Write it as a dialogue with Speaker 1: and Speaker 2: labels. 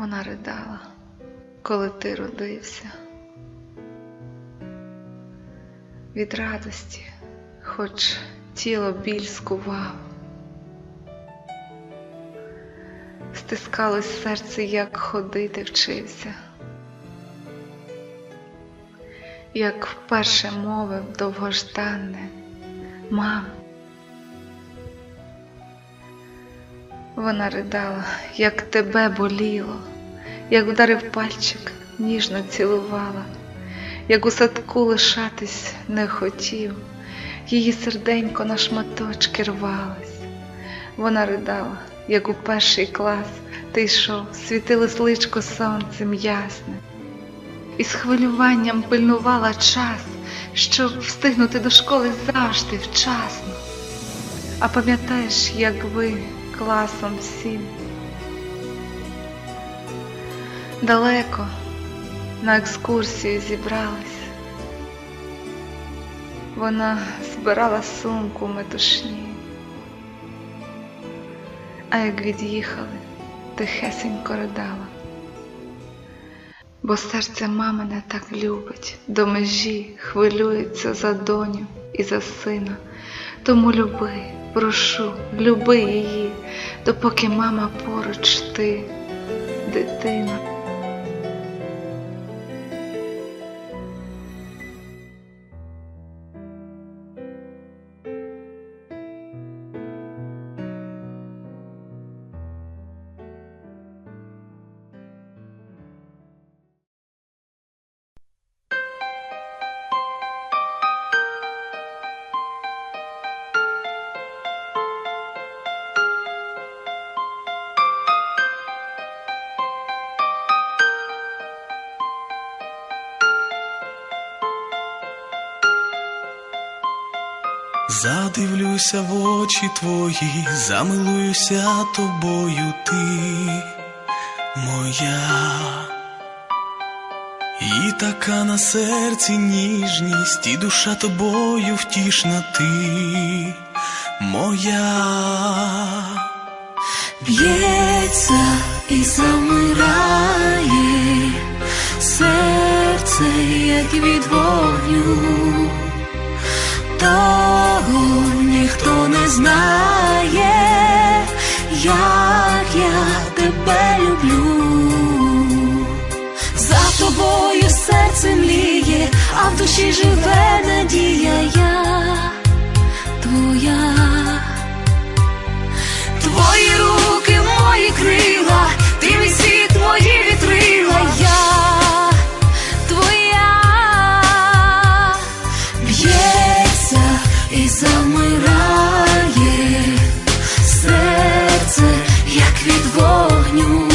Speaker 1: Вона ридала, коли ти родився. Від радості, хоч тіло біль скував, стискалось серце, як ходити вчився, як вперше мовив довгожданне мам. Вона ридала, як тебе боліло, як вдарив пальчик, ніжно цілувала, як у садку лишатись не хотів, її серденько на шматочки рвалось. Вона ридала, як у перший клас ти йшов, світилось личко сонцем ясне, і з хвилюванням пильнувала час, щоб встигнути до школи завжди вчасно. А пам'ятаєш, як ви класом всім далеко на екскурсію зібрались. Вона збирала сумку метушні, а як від'їхали, тихесенько ридала. Бо серце мамине так любить, до межі хвилюється за доню і за сина. Тому люби, прошу, люби її, допоки мама поруч ти, дитина.
Speaker 2: Задивлюся в очі твої, замилуюся тобою ти моя, і така на серці ніжність, і душа тобою втішна ти моя.
Speaker 3: Б'ється і замирає серце, як від вогню, того ніхто не знає, як я тебе люблю. За тобою серце мліє, а в душі живе надія я від вогню,